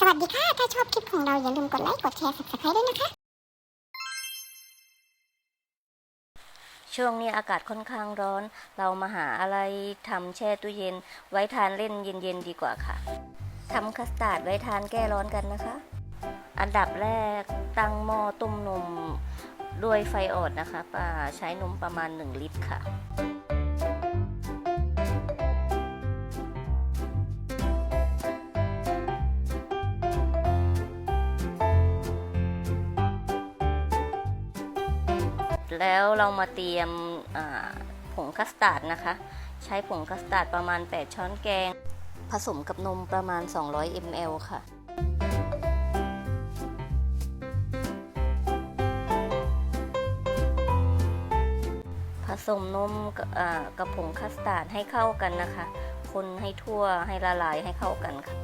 สวัสดีค่ะ ถ้าชอบคลิปของเราอย่าลืมกดไลค์ กดแชร์ subscribe ด้วยนะคะ ช่วงนี้อากาศค่อนข้างร้อน เรามาหาอะไรทำแช่ตู้เย็น ไว้ทานเล่นเย็นๆดีกว่าค่ะทำคัสตาร์ดไว้ทานแก้ร้อนกันนะคะ อันดับแรกตั้งหม้อต้มนมด้วยไฟอ่อนนะคะป้าใช้นมประมาณ 1 ลิตรค่ะ แล้วเรามาเตรียมผงคัสตาร์ดนะคะ ใช้ผงคัสตาร์ดประมาณ 8 ช้อนแกง ผสมกับนมประมาณ 200 ml ค่ะผสมนมกับอ่ากับผงคัสตาร์ดให้เข้ากันนะคะ คนให้ทั่วให้ละลายให้เข้ากันค่ะ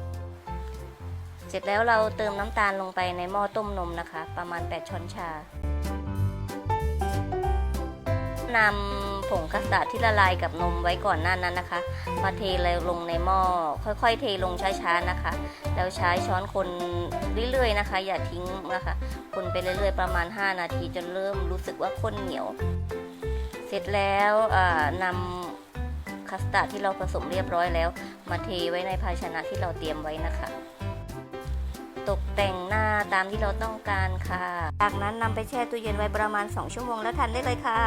เสร็จแล้วเราเติมน้ำตาลลงไปในหม้อต้มนมนะคะ ประมาณ 8 ช้อนชา นำผงคัสตาร์ดที่ละลายกับนมไว้ก่อนหน้านั้นนะคะ มาเทลงในหม้อค่อยๆ เทลงช้าๆนะคะ แล้วใช้ช้อนคนเรื่อยๆนะคะ อย่าทิ้งนะคะ คนไปเรื่อยๆประมาณ 5 นาทีจนเริ่มรู้สึกว่าข้นเหนียว เสร็จแล้วอ่านำคัสตาร์ดที่เราผสมเรียบร้อยแล้ว มาเทไว้ในภาชนะที่เราเตรียมไว้นะคะตกแต่งหน้าตามที่เราต้องการค่ะ จากนั้นนำไปแช่ตู้เย็นไว้ประมาณ 2 ชั่วโมงแล้วทานได้เลยค่ะ